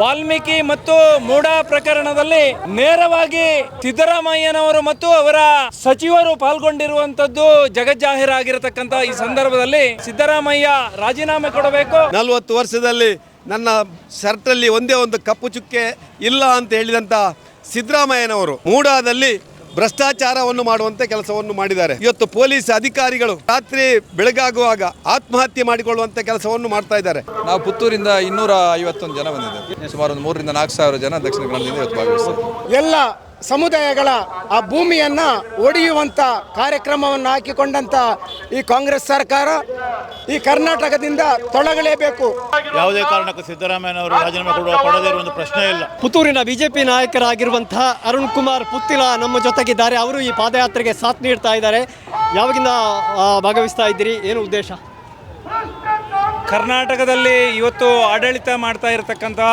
ವಾಲ್ಮೀಕಿ ಮತ್ತು ಮೂಡ ಪ್ರಕರಣದಲ್ಲಿ ನೇರವಾಗಿ ಸಿದ್ದರಾಮಯ್ಯನವರು ಮತ್ತು ಅವರ ಸಚಿವರು ಪಾಲ್ಗೊಂಡಿರುವಂತದ್ದು ಜಗಜ್ಜಾಹೀರಾಗಿರತಕ್ಕಂತ ಈ ಸಂದರ್ಭದಲ್ಲಿ ಸಿದ್ದರಾಮಯ್ಯ ರಾಜೀನಾಮೆ ಕೊಡಬೇಕು. ನಲವತ್ತು ವರ್ಷದಲ್ಲಿ ನನ್ನ ಶರ್ಟಲ್ಲಿ ಒಂದೇ ಒಂದು ಕಪ್ಪು ಚುಕ್ಕೆ ಇಲ್ಲ ಅಂತ ಹೇಳಿದಂತ ಸಿದ್ದರಾಮಯ್ಯನವರು ಮೂಡಾದಲ್ಲಿ ಭ್ರಷ್ಟಾಚಾರವನ್ನು ಮಾಡುವಂತೆ ಕೆಲಸವನ್ನು ಮಾಡಿದ್ದಾರೆ. ಇವತ್ತು ಪೊಲೀಸ್ ಅಧಿಕಾರಿಗಳು ರಾತ್ರಿ ಬೆಳಗಾಗುವಾಗ ಆತ್ಮಹತ್ಯೆ ಮಾಡಿಕೊಳ್ಳುವಂತೆ ಕೆಲಸವನ್ನು ಮಾಡ್ತಾ ಇದ್ದಾರೆ. ನಾವು ಪುತ್ತೂರಿಂದ ಇನ್ನೂರ ಐವತ್ತೊಂದು ಜನ ಬಂದಿದ್ದೇವೆ. ಸುಮಾರು ಒಂದು ಮೂರರಿಂದ ನಾಲ್ಕು ಸಾವಿರ ಜನ ದಕ್ಷಿಣ ಕನ್ನಡದಿಂದ ಇವತ್ತು ಭಾಗವಹಿಸ್ತಾರೆ ಎಲ್ಲ ಸಮುದಾಯಗಳ ಆ ಭೂಮಿಯನ್ನು ಒಡೆಯುವಂಥ ಕಾರ್ಯಕ್ರಮವನ್ನು ಹಾಕಿಕೊಂಡಂಥ ಈ ಕಾಂಗ್ರೆಸ್ ಸರ್ಕಾರ ಈ ಕರ್ನಾಟಕದಿಂದ ತೊಡಗಲೇಬೇಕು ಯಾವುದೇ ಕಾರಣಕ್ಕೂ ಸಿದ್ದರಾಮಯ್ಯನವರು ರಾಜೀನಾಮೆ ಕೊಡುವ ಕೊಡದೇ ಇರುವ ಒಂದು ಪ್ರಶ್ನೆ ಇಲ್ಲ. ಪುತ್ತೂರಿನ ಬಿಜೆಪಿ ನಾಯಕರಾಗಿರುವಂತಹ ಅರುಣ್ ಕುಮಾರ್ ಪುತ್ತಿಲ ನಮ್ಮ ಜೊತೆಗಿದ್ದಾರೆ. ಅವರು ಈ ಪಾದಯಾತ್ರೆಗೆ ಸಾಥ್ ನೀಡ್ತಾ ಇದ್ದಾರೆ. ಯಾವಾಗಿಂದ ಭಾಗವಹಿಸ್ತಾ ಇದ್ದೀರಿ? ಏನು ಉದ್ದೇಶ? ಕರ್ನಾಟಕದಲ್ಲಿ ಇವತ್ತು ಆಡಳಿತ ಮಾಡ್ತಾ ಇರತಕ್ಕಂತಹ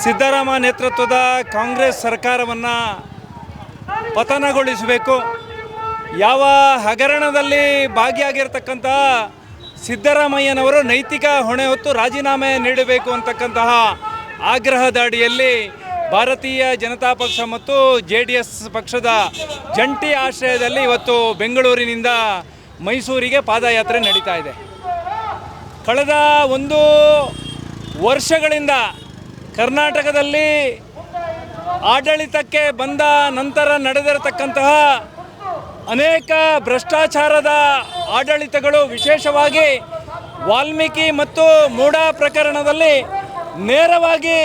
ಸಿದ್ದರಾಮ ನೇತೃತ್ವದ ಕಾಂಗ್ರೆಸ್ ಸರ್ಕಾರವನ್ನು ಪತನಗೊಳಿಸಬೇಕು. ಯಾವ ಹಗರಣದಲ್ಲಿ ಭಾಗಿಯಾಗಿರ್ತಕ್ಕಂತಹ ಸಿದ್ದರಾಮಯ್ಯನವರು ನೈತಿಕ ಹೊಣೆ ಹೊತ್ತು ರಾಜೀನಾಮೆ ನೀಡಬೇಕು ಅಂತಕ್ಕಂತಹ ಆಗ್ರಹದ ಅಡಿಯಲ್ಲಿ ಭಾರತೀಯ ಜನತಾ ಪಕ್ಷ ಮತ್ತು ಜೆ ಡಿ ಎಸ್ ಪಕ್ಷದ ಜಂಟಿ ಆಶ್ರಯದಲ್ಲಿ ಇವತ್ತು ಬೆಂಗಳೂರಿನಿಂದ ಮೈಸೂರಿಗೆ ಪಾದಯಾತ್ರೆ ನಡೀತಾ ಇದೆ. ಕಳೆದ ಒಂದು ವರ್ಷಗಳಿಂದ ಕರ್ನಾಟಕದಲ್ಲಿ ಆಡಳಿತಕ್ಕೆ ಬಂದ ನಂತರ ನಡೆದಿರತಕ್ಕಂತಹ ಅನೇಕ ಭ್ರಷ್ಟಾಚಾರದ ಆಡಳಿತಗಳು ವಿಶೇಷವಾಗಿ ವಾಲ್ಮೀಕಿ ಮತ್ತು ಮೂಡಾ ಪ್ರಕರಣದಲ್ಲಿ ನೇರವಾಗಿ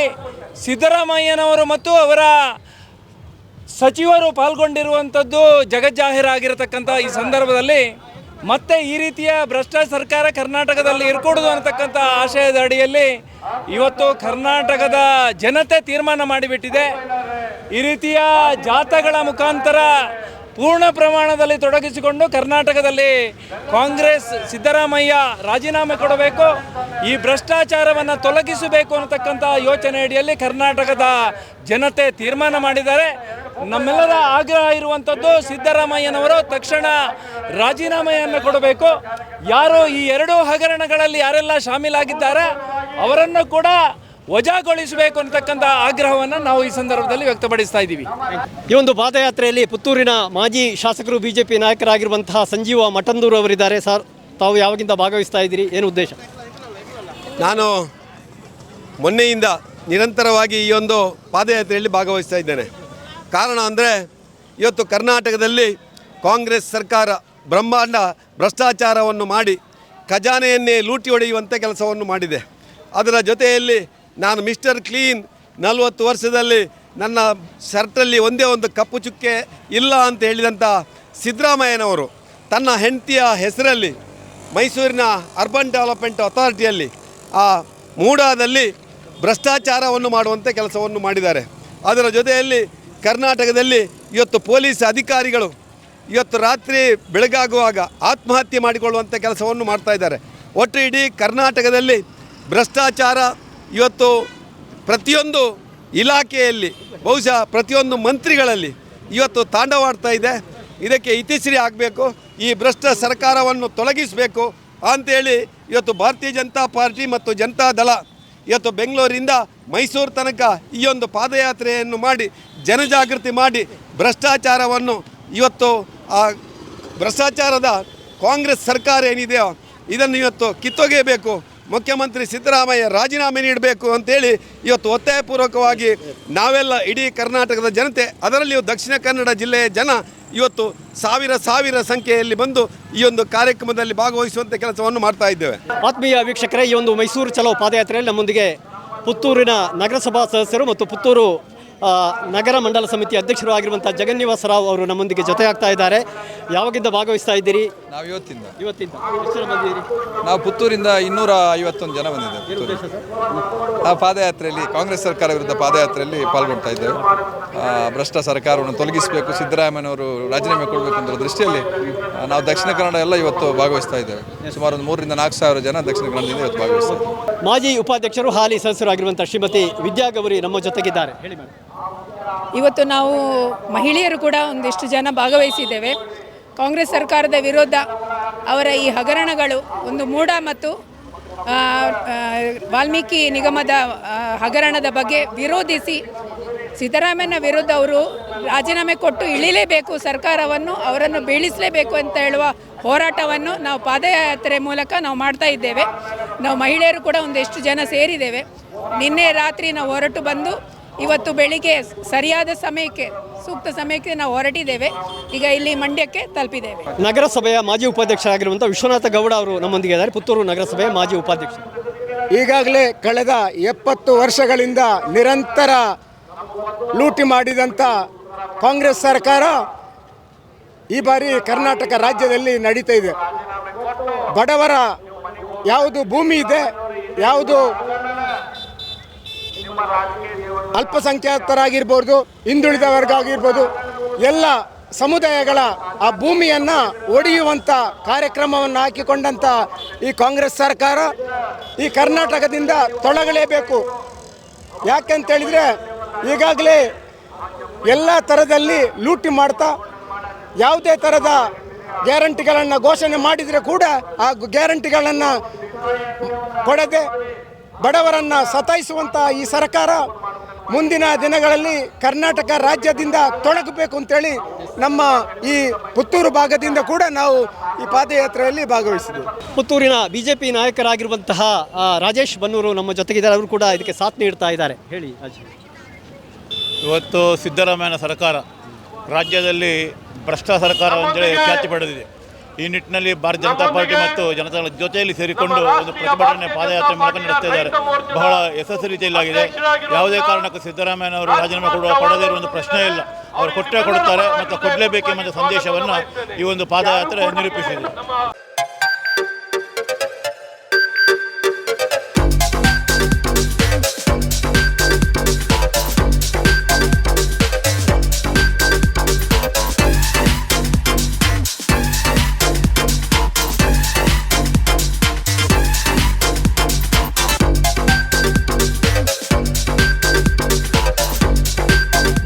ಸಿದ್ದರಾಮಯ್ಯನವರು ಮತ್ತು ಅವರ ಸಚಿವರು ಪಾಲ್ಗೊಂಡಿರುವಂಥದ್ದು ಜಗಜ್ಜಾಹೀರಾಗಿರತಕ್ಕಂಥ ಈ ಸಂದರ್ಭದಲ್ಲಿ. ಮತ್ತೆ ಈ ರೀತಿಯ ಭ್ರಷ್ಟ ಸರ್ಕಾರ ಕರ್ನಾಟಕದಲ್ಲಿ ಇರಕೂಡದು ಅನ್ನತಕ್ಕಂಥ ಆಶಯದ ಅಡಿಯಲ್ಲಿ ಇವತ್ತು ಕರ್ನಾಟಕದ ಜನತೆ ತೀರ್ಮಾನ ಮಾಡಿಬಿಟ್ಟಿದೆ. ಈ ರೀತಿಯ ಜಾಥಾಗಳ ಮುಖಾಂತರ ಪೂರ್ಣ ಪ್ರಮಾಣದಲ್ಲಿ ತೊಡಗಿಸಿಕೊಂಡು ಕರ್ನಾಟಕದಲ್ಲಿ ಕಾಂಗ್ರೆಸ್ ಸಿದ್ದರಾಮಯ್ಯ ರಾಜೀನಾಮೆ ಕೊಡಬೇಕು, ಈ ಭ್ರಷ್ಟಾಚಾರವನ್ನು ತೊಲಗಿಸಬೇಕು ಅನ್ನತಕ್ಕಂಥ ಯೋಚನೆ ಅಡಿಯಲ್ಲಿ ಕರ್ನಾಟಕದ ಜನತೆ ತೀರ್ಮಾನ ಮಾಡಿದ್ದಾರೆ. ನಮ್ಮೆಲ್ಲರ ಆಗ್ರಹ ಇರುವಂಥದ್ದು ಸಿದ್ದರಾಮಯ್ಯನವರು ತಕ್ಷಣ ರಾಜೀನಾಮೆಯನ್ನು ಕೊಡಬೇಕು. ಯಾರು ಈ ಎರಡೂ ಹಗರಣಗಳಲ್ಲಿ ಯಾರೆಲ್ಲ ಶಾಮೀಲಾಗಿದ್ದಾರೆ, ಅವರನ್ನು ಕೂಡ ವಜಾಗೊಳಿಸಬೇಕು ಅಂತಕ್ಕಂಥ ಆಗ್ರಹವನ್ನು ನಾವು ಈ ಸಂದರ್ಭದಲ್ಲಿ ವ್ಯಕ್ತಪಡಿಸ್ತಾ ಇದ್ದೀವಿ. ಈ ಒಂದು ಪಾದಯಾತ್ರೆಯಲ್ಲಿ ಪುತ್ತೂರಿನ ಮಾಜಿ ಶಾಸಕರು ಬಿಜೆಪಿ ನಾಯಕರಾಗಿರುವಂತಹ ಸಂಜೀವ ಮಠಂದೂರು ಅವರಿದ್ದಾರೆ. ಸರ್ ತಾವು ಯಾವಾಗಿಂದ ಭಾಗವಹಿಸ್ತಾ ಇದ್ದೀರಿ? ಏನು ಉದ್ದೇಶ? ನಾನು ಮೊನ್ನೆಯಿಂದ ನಿರಂತರವಾಗಿ ಈ ಒಂದು ಪಾದಯಾತ್ರೆಯಲ್ಲಿ ಭಾಗವಹಿಸ್ತಾ ಇದ್ದೇನೆ. ಕಾರಣ ಅಂದರೆ ಇವತ್ತು ಕರ್ನಾಟಕದಲ್ಲಿ ಕಾಂಗ್ರೆಸ್ ಸರ್ಕಾರ ಬ್ರಹ್ಮಾಂಡ ಭ್ರಷ್ಟಾಚಾರವನ್ನು ಮಾಡಿ ಖಜಾನೆಯನ್ನೇ ಲೂಟಿ ಹೊಡೆಯುವಂಥ ಕೆಲಸವನ್ನು ಮಾಡಿದೆ. ಅದರ ಜೊತೆಯಲ್ಲಿ ನಾನು ಮಿಸ್ಟರ್ ಕ್ಲೀನ್ ನಲವತ್ತು ವರ್ಷದಲ್ಲಿ ನನ್ನ ಶರ್ಟಲ್ಲಿ ಒಂದೇ ಒಂದು ಕಪ್ಪು ಚುಕ್ಕೆ ಇಲ್ಲ ಅಂತ ಹೇಳಿದಂಥ ಸಿದ್ದರಾಮಯ್ಯನವರು ತನ್ನ ಹೆಂಡತಿಯ ಹೆಸರಲ್ಲಿ ಮೈಸೂರಿನ ಅರ್ಬನ್ ಡೆವಲಪ್ಮೆಂಟ್ ಅಥಾರಿಟಿಯಲ್ಲಿ ಆ ಮೂಡಾದಲ್ಲಿ ಭ್ರಷ್ಟಾಚಾರವನ್ನು ಮಾಡುವಂಥ ಕೆಲಸವನ್ನು ಮಾಡಿದ್ದಾರೆ. ಅದರ ಜೊತೆಯಲ್ಲಿ ಕರ್ನಾಟಕದಲ್ಲಿ ಇವತ್ತು ಪೊಲೀಸ್ ಅಧಿಕಾರಿಗಳು ಇವತ್ತು ರಾತ್ರಿ ಬೆಳಗಾಗುವಾಗ ಆತ್ಮಹತ್ಯೆ ಮಾಡಿಕೊಳ್ಳುವಂಥ ಕೆಲಸವನ್ನು ಮಾಡ್ತಾ ಇದ್ದಾರೆ. ಒಟ್ಟು ಇಡೀ ಕರ್ನಾಟಕದಲ್ಲಿ ಭ್ರಷ್ಟಾಚಾರ ಇವತ್ತು ಪ್ರತಿಯೊಂದು ಇಲಾಖೆಯಲ್ಲಿ, ಬಹುಶಃ ಪ್ರತಿಯೊಂದು ಮಂತ್ರಿಗಳಲ್ಲಿ ಇವತ್ತು ತಾಂಡವಾಡ್ತಾ ಇದೆ. ಇದಕ್ಕೆ ಇತಿಶ್ರೀ ಆಗಬೇಕು. ಈ ಭ್ರಷ್ಟ ಸರ್ಕಾರವನ್ನು ತೊಲಗಿಸಬೇಕು ಅಂತೇಳಿ ಇವತ್ತು ಭಾರತೀಯ ಜನತಾ ಪಾರ್ಟಿ ಮತ್ತು ಜನತಾ ದಳ ಇವತ್ತು ಬೆಂಗಳೂರಿಂದ ಮೈಸೂರು ತನಕ ಈ ಒಂದು ಪಾದಯಾತ್ರೆಯನ್ನು ಮಾಡಿ, ಜನಜಾಗೃತಿ ಮಾಡಿ ಭ್ರಷ್ಟಾಚಾರವನ್ನು ಇವತ್ತು ಆ ಭ್ರಷ್ಟಾಚಾರದ ಕಾಂಗ್ರೆಸ್ ಸರ್ಕಾರ ಏನಿದೆಯೋ ಇದನ್ನು ಇವತ್ತು ಕಿತ್ತೊಗೆಯಬೇಕು. ಮುಖ್ಯಮಂತ್ರಿ ಸಿದ್ದರಾಮಯ್ಯ ರಾಜೀನಾಮೆ ನೀಡಬೇಕು ಅಂತೇಳಿ ಇವತ್ತು ಒತ್ತಾಯಪೂರ್ವಕವಾಗಿ ನಾವೆಲ್ಲ ಇಡೀ ಕರ್ನಾಟಕದ ಜನತೆ, ಅದರಲ್ಲಿಯೂ ದಕ್ಷಿಣ ಕನ್ನಡ ಜಿಲ್ಲೆಯ ಜನ ಇವತ್ತು ಸಾವಿರ ಸಾವಿರ ಸಂಖ್ಯೆಯಲ್ಲಿ ಬಂದು ಈ ಒಂದು ಕಾರ್ಯಕ್ರಮದಲ್ಲಿ ಭಾಗವಹಿಸುವಂಥ ಕೆಲಸವನ್ನು ಮಾಡ್ತಾ ಇದ್ದೇವೆ. ಆತ್ಮೀಯ ವೀಕ್ಷಕರೇ, ಈ ಒಂದು ಮೈಸೂರು ಚಲೋ ಪಾದಯಾತ್ರೆಯಲ್ಲಿ ನಮ್ಮೊಂದಿಗೆ ಪುತ್ತೂರಿನ ನಗರಸಭಾ ಸದಸ್ಯರು ಮತ್ತು ಪುತ್ತೂರು ನಗರ ಮಂಡಲ ಸಮಿತಿ ಅಧ್ಯಕ್ಷರು ಜಗನ್ನಿವಾಸ ರಾವ್ ಅವರು ನಮ್ಮೊಂದಿಗೆ ಜೊತೆಯಾಗ್ತಾ ಇದ್ದಾರೆ. ಯಾವಾಗಿಂದ ಭಾಗವಹಿಸ್ತಾ ಇದ್ದೀರಿ? ನಾವು ಇವತ್ತಿಂದ. ಇವತ್ತಿಂದ. ಎಷ್ಟು ಜನ ಬಂದಿದ್ದೀರಿ? ನಾವು ಪುತ್ತೂರಿಂದ ಇನ್ನೂರ ಐವತ್ತೊಂದು ಜನ ಬಂದಿದ್ದೇವೆ ಸರ್? ಆ ಪಾದಯಾತ್ರೆಯಲ್ಲಿ ಕಾಂಗ್ರೆಸ್ ಸರ್ಕಾರ ವಿರುದ್ಧ ಪಾದಯಾತ್ರೆಯಲ್ಲಿ ಪಾಲ್ಗೊಳ್ತಾ ಇದ್ದೇವೆ. ಆ, ಭ್ರಷ್ಟ ಸರ್ಕಾರವನ್ನು ತೊಲಗಿಸಬೇಕು ಸಿದ್ದರಾಮಯ್ಯನವರು ರಾಜೀನಾಮೆ ಕೊಡಬೇಕು ಅನ್ನೋ ದೃಷ್ಟಿಯಲ್ಲಿ ಆ, ನಾವು ದಕ್ಷಿಣ ಕನ್ನಡ ಎಲ್ಲ ಇವತ್ತು ಭಾಗವಹಿಸ್ತಾ ಇದ್ದೇವೆ. ಸುಮಾರು ಒಂದು ಮೂರರಿಂದ ನಾಲ್ಕು ಸಾವಿರ ಜನ ದಕ್ಷಿಣ ಕನ್ನಡದಿಂದ ಇವತ್ತು ಭಾಗವಹಿಸ್ತಾ ಇದ್ದೇವೆ ಮಾಜಿ ಉಪಾಧ್ಯಕ್ಷರು ಹಾಲಿ ಸದಸ್ಯರಾಗಿರುವಂಥ ಶ್ರೀಮತಿ ವಿದ್ಯಾಗೌರಿ ನಮ್ಮ ಜೊತೆಗಿದ್ದಾರೆ. ಹೇಳಿ ಮೇಡಮ್. ಇವತ್ತು ನಾವು ಮಹಿಳೆಯರು ಕೂಡ ಒಂದಿಷ್ಟು ಜನ ಭಾಗವಹಿಸಿದ್ದೇವೆ. ಕಾಂಗ್ರೆಸ್ ಸರ್ಕಾರದ ವಿರುದ್ಧ ಅವರ ಈ ಹಗರಣಗಳು ಒಂದು ಮೂಢ ಮತ್ತು ವಾಲ್ಮೀಕಿ ನಿಗಮದ ಹಗರಣದ ಬಗ್ಗೆ ವಿರೋಧಿಸಿ ಸಿದ್ದರಾಮಯ್ಯನ ವಿರುದ್ಧ ಅವರು ರಾಜೀನಾಮೆ ಕೊಟ್ಟು ಇಳಿಲೇಬೇಕು, ಸರ್ಕಾರವನ್ನು ಅವರನ್ನು ಬೀಳಿಸಲೇಬೇಕು ಅಂತ ಹೇಳುವ ಹೋರಾಟವನ್ನು ನಾವು ಪಾದಯಾತ್ರೆ ಮೂಲಕ ನಾವು ಮಾಡ್ತಾ ಇದ್ದೇವೆ. ನಾವು ಮಹಿಳೆಯರು ಕೂಡ ಒಂದೆಷ್ಟು ಜನ ಸೇರಿದ್ದೇವೆ. ನಿನ್ನೆ ರಾತ್ರಿ ನಾವು ಹೊರಟು ಬಂದು ಇವತ್ತು ಬೆಳಿಗ್ಗೆ ಸರಿಯಾದ ಸಮಯಕ್ಕೆ ಸೂಕ್ತ ಸಮಯಕ್ಕೆ ನಾವು ಹೊರಟಿದ್ದೇವೆ. ಈಗ ಇಲ್ಲಿ ಮಂಡ್ಯಕ್ಕೆ ತಲುಪಿದ್ದೇವೆ. ನಗರಸಭೆಯ ಮಾಜಿ ಉಪಾಧ್ಯಕ್ಷರಾಗಿರುವಂಥ ವಿಶ್ವನಾಥ ಗೌಡ ಅವರು ನಮ್ಮೊಂದಿಗೆ ಇದ್ದಾರೆ. ಪುತ್ತೂರು ನಗರಸಭೆಯ ಮಾಜಿ ಉಪಾಧ್ಯಕ್ಷ. ಈಗಾಗಲೇ ಕಳೆದ ಎಪ್ಪತ್ತು ವರ್ಷಗಳಿಂದ ನಿರಂತರ ಲೂಟಿ ಮಾಡಿದಂಥ ಕಾಂಗ್ರೆಸ್ ಸರ್ಕಾರ ಈ ಬಾರಿ ಕರ್ನಾಟಕ ರಾಜ್ಯದಲ್ಲಿ ನಡೀತಾ ಇದೆ. ಬಡವರ ಯಾವುದು ಭೂಮಿ ಇದೆ ಯಾವುದು ಅಲ್ಪಸಂಖ್ಯಾತರಾಗಿರ್ಬೋದು, ಹಿಂದುಳಿದ ವರ್ಗ ಆಗಿರ್ಬೋದು ಎಲ್ಲ ಸಮುದಾಯಗಳ ಆ ಭೂಮಿಯನ್ನು ಒಡೆಯುವಂಥ ಕಾರ್ಯಕ್ರಮವನ್ನು ಹಾಕಿಕೊಂಡಂಥ ಈ ಕಾಂಗ್ರೆಸ್ ಸರ್ಕಾರ ಈ ಕರ್ನಾಟಕದಿಂದ ತೊಳಗಲೇಬೇಕು. ಯಾಕೆಂತೇಳಿದರೆ ಈಗಾಗಲೇ ಎಲ್ಲ ಥರದಲ್ಲಿ ಲೂಟಿ ಮಾಡ್ತಾ, ಯಾವುದೇ ಥರದ ಗ್ಯಾರಂಟಿಗಳನ್ನು ಘೋಷಣೆ ಮಾಡಿದರೆ ಕೂಡ ಆ ಗ್ಯಾರಂಟಿಗಳನ್ನು ಕೊಡದೆ ಬಡವರನ್ನು ಸತಾಯಿಸುವಂಥ ಈ ಸರ್ಕಾರ ಮುಂದಿನ ದಿನಗಳಲ್ಲಿ ಕರ್ನಾಟಕ ರಾಜ್ಯದಿಂದ ತೊಡಗಬೇಕು ಅಂತೇಳಿ ನಮ್ಮ ಈ ಪುತ್ತೂರು ಭಾಗದಿಂದ ಕೂಡ ನಾವು ಈ ಪಾದಯಾತ್ರೆಯಲ್ಲಿ ಭಾಗವಹಿಸಿದ್ದೇವೆ ಪುತ್ತೂರಿನ ಬಿಜೆಪಿ ನಾಯಕರಾಗಿರುವಂತಹ ರಾಜೇಶ್ ಬನ್ನೂರು ನಮ್ಮ ಜೊತೆಗಿದ್ದಾರೆ. ಅವರು ಕೂಡ ಇದಕ್ಕೆ ಸಾಥ್ ನೀಡ್ತಾ ಇದ್ದಾರೆ. ಹೇಳಿ ಇವತ್ತು ಸಿದ್ದರಾಮಯ್ಯನ ಸರ್ಕಾರ ರಾಜ್ಯದಲ್ಲಿ ಭ್ರಷ್ಟ ಸರ್ಕಾರ ಅಂತೇಳಿ ಖ್ಯಾತಿ ಪಡೆದಿದೆ. ಈ ನಿಟ್ಟಿನಲ್ಲಿ ಭಾರತೀಯ ಜನತಾ ಪಾರ್ಟಿ ಮತ್ತು ಜನತಾ ಜೊತೆಯಲ್ಲಿ ಸೇರಿಕೊಂಡು ಒಂದು ಪ್ರತಿಭಟನೆ ಪಾದಯಾತ್ರೆ ಮೂಲಕ ನಡೆಸ್ತಾ ಇದ್ದಾರೆ. ಬಹಳ ಯಶಸ್ವಿ ರೀತಿಯಲ್ಲಾಗಿದೆ. ಯಾವುದೇ ಕಾರಣಕ್ಕೂ ಸಿದ್ದರಾಮಯ್ಯನವರು ರಾಜೀನಾಮೆ ಕೊಡುವ ಕೊಡದೇ ಇರುವ ಒಂದು ಪ್ರಶ್ನೆ ಇಲ್ಲ. ಅವರು ಕೊಟ್ಟೇ ಕೊಡುತ್ತಾರೆ ಮತ್ತು ಕೊಡಲೇಬೇಕೆಂಬ ಸಂದೇಶವನ್ನು ಈ ಒಂದು ಪಾದಯಾತ್ರೆ ನಿರೂಪಿಸಿದೆ.